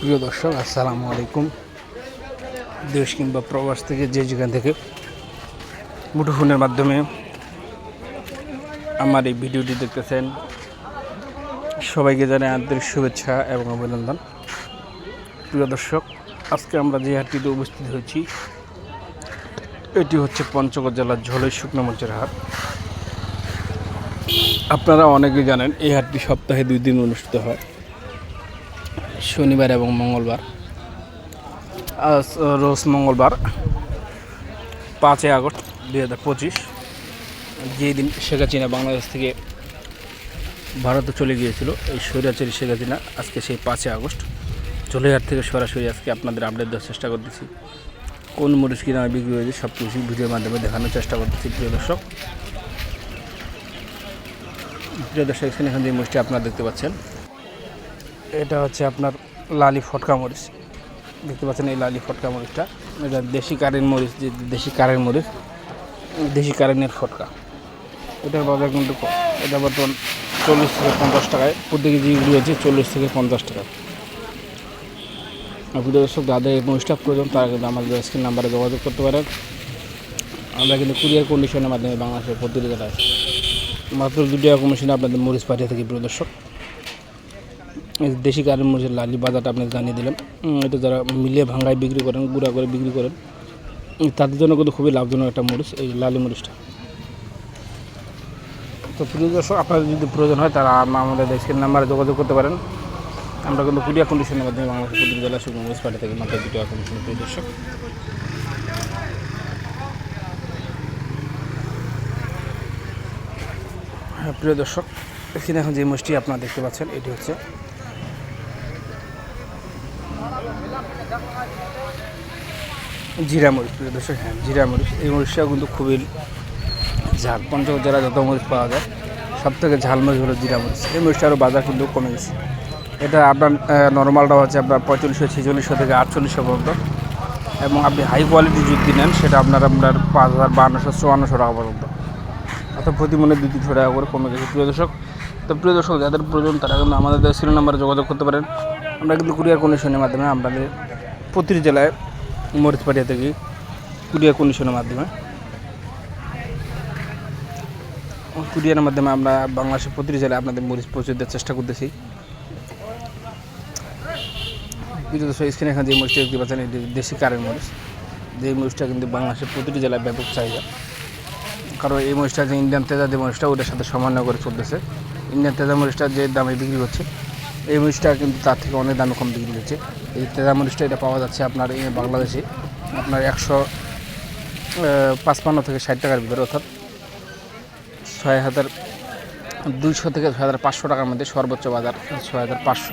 প্রিয় দর্শক, আসসালামু আলাইকুম। দেশ কিংবা প্রবাস থেকে যে যেখান থেকে মুঠোফোনের মাধ্যমে আমার এই ভিডিওটি দেখতেছেন, সবাইকে জানাই আন্তরিক শুভেচ্ছা এবং অভিনন্দন। প্রিয় দর্শক, আজকে আমরা যে হাটটিতে উপস্থিত হয়েছি, এটি হচ্ছে পঞ্চগড় জেলার ঝোলের শুকনো মঞ্চের হাট। আপনারা অনেকে জানেন, এই হাটটি সপ্তাহে দুই দিন অনুষ্ঠিত হয়। শনিবার এবং মঙ্গলবার। রোজ মঙ্গলবার, পাঁচই আগস্ট দুই হাজার পঁচিশ। যেই দিন শেখ হাসিনা বাংলাদেশ থেকে ভারতে চলে গিয়েছিল, এই স্বৈরাচারী শেখ হাসিনা আজকে সেই পাঁচই আগস্ট। চলেহাট থেকে সরাসরি আজকে আপনাদের আপডেট দেওয়ার চেষ্টা করতেছি। কোন মরিচ কিনা বিক্রি হয়েছে সব কিছু ভিডিওর মাধ্যমে দেখানোর চেষ্টা করতেছি, প্রিয় দর্শক। প্রিয় দর্শক, এখানে এখন যে মরিচটি আপনারা দেখতে পাচ্ছেন এটা হচ্ছে আপনার লালি ফটকা মরিচ। দেখতে পাচ্ছেন এই লালি ফটকা মরিচটা। এটা দেশি কারেন্ট মরিচ, যে দেশি কারেন্ট মরিচ, দেশি কারেন্টের ফটকা। এটার বাজার কিন্তু এটা বর্তমান চল্লিশ থেকে পঞ্চাশ টাকায়। প্রতি কেজি হচ্ছে চল্লিশ থেকে পঞ্চাশ টাকায় আর প্রিয় দর্শক, যাদের মরিচটা প্রয়োজন, তারা কিন্তু আমাদের স্ক্রিন নাম্বারে যোগাযোগ করতে পারেন। আমরা কিন্তু কুরিয়ার কন্ডিশনের মাধ্যমে বাংলাদেশের জেলায় মাত্র দু টাকা কমিশনে আপনাদের মরিচ পাঠিয়ে থাকি, প্রিয় দর্শক। দেশি কারেন্ট মরিচের লালি বাজারটা আপনাকে জানিয়ে দিলাম এটা যারা মিলিয়ে ভাঙ্গায় বিক্রি করেন, গুঁড়া করে বিক্রি করেন, তাদের জন্য কিন্তু খুবই লাভজনক একটা মরিচ, এই লালি মরিচটা। তো প্রিয় দর্শক, আপনাদের যদি প্রয়োজন হয় তারা আমাদের দেশের নাম্বারে যোগাযোগ করতে পারেন। আমরা কিন্তু কুরিয়া কন্ডিশনের মাধ্যমে বাংলাদেশের প্রতিটি জেলায় শুকনো মরিচ পাঠিয়ে থাকি মাত্র দু টাকা কমিশনে প্রিয় দর্শক। হ্যাঁ প্রিয় দর্শক, এখানে এখন যে মরিচটি আপনারা দেখতে পাচ্ছেন, এটি হচ্ছে জিরা মরিচ, প্রিয় দর্শক হ্যাঁ জিরা মরিচ। এই মরিচটা কিন্তু খুবই ঝাল। পঞ্চগড় জেলায় যত মরিচ পাওয়া যায়, সব থেকে ঝাল মরিচ হলো জিরা মরিচ। এই মরিচটারও বাজার কিন্তু কমে গেছে। এটা আপনার নর্মালটা হচ্ছে আপনার পঁয়তাল্লিশশো, ছেচল্লিশশো থেকে আটচল্লিশশো পর্যন্ত। এবং আপনি হাই কোয়ালিটি যদি নেন, সেটা আপনার আপনার পাঁচ হাজার বান্নশো চুয়ান্নশো টাকা পর্যন্ত। অর্থাৎ প্রতি মনে দুই তিনশো টাকা করে কমে গেছে, প্রিয় দর্শক। তো প্রিয় দর্শক, যাদের প্রয়োজন, তারা কিন্তু আমাদের সিরিয়াল নাম্বারে যোগাযোগ করতে পারেন। আমরা কিন্তু কুরিয়ার কন্ডিশনের মাধ্যমে আপনাদের প্রতিটি জেলায় মরিচ পাঠিয়ে থাকি কুরিয়ার কন্ডিশনের মাধ্যমে। কুরিয়ারের মাধ্যমে আমরা বাংলাদেশের প্রতিটি জেলায় আপনাদের মরিচ পৌঁছে দেওয়ার চেষ্টা করতেছি। স্ক্রিনে এখানে যে মরিচটা দেখতে পাচ্ছেন, এটি দেশি কারের মরিচ। যে মরিচটা কিন্তু বাংলাদেশের প্রতিটি জেলায় ব্যাপক চাহিদা। কারণ এই মরিচটা যে ইন্ডিয়ান তেজা যে মরিচটা, ওটার সাথে সমন্বয় করে চলতেছে। ইন্ডিয়ান তেজা মরিচটা যে দামে বিক্রি হচ্ছে এই মরিচটা কিন্তু তার থেকে অনেক দামে কম বিক্রি হচ্ছে। এই তেজা মরিচটা এটা পাওয়া যাচ্ছে আপনার বাংলাদেশে। আপনার একশো পাঁচপান্ন থেকে ষাট টাকার ভিতরে অর্থাৎ ছয় হাজার দুইশো থেকে ছয় হাজার পাঁচশো টাকার মধ্যে সর্বোচ্চ বাজার ছয় হাজার পাঁচশো।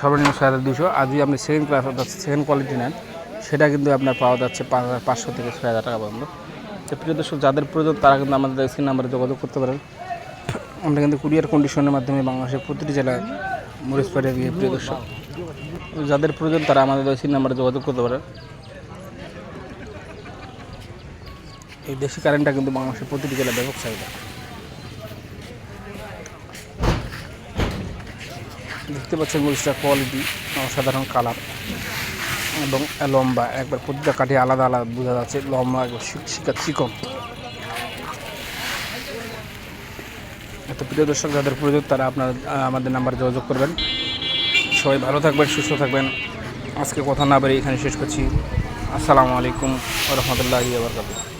সর্বনিম্ন ছয় হাজার দুশো আর যদি আপনি সেকেন্ড ক্লাস অর্থাৎ সেকেন্ড কোয়ালিটি নেন, সেটা কিন্তু আপনার পাওয়া যাচ্ছে পাঁচ হাজার পাঁচশো থেকে ছয় হাজার টাকা পর্যন্ত। তো প্রিয় দর্শক, যাদের প্রয়োজন, তারা কিন্তু আমাদের স্ক্রিন নাম্বারে যোগাযোগ করতে পারেন। আমরা কিন্তু কুরিয়ার কন্ডিশনের মাধ্যমে বাংলাদেশের প্রতিটি জেলায় মরিচ পাঠিয়ে দিয়ে প্রিয় দর্শক। যাদের প্রয়োজন তারা আমাদের স্ক্রিন নাম্বারে যোগাযোগ করতে পারেন। এই দেশি কারেন্টটা কিন্তু বাংলাদেশের প্রতিটি জেলায় ব্যাপক চাহিদা। দেখতে পাচ্ছেন মরিচটা কোয়ালিটি অসাধারণ কালার এবং লম্বা, একবার প্রতিটা কাঠি আলাদা আলাদা বোঝা যাচ্ছে, লম্বা একবার শিকার এত প্রিয় দর্শক যাদের প্রয়োজন, তারা আপনার আমাদের নাম্বারে যোগাযোগ করবেন। সবাই ভালো থাকবেন, সুস্থ থাকবেন। আজকে কথা না বেরিয়ে এখানে শেষ করছি। আসসালামু আলাইকুম রহমতুল্লাহ আবরকাত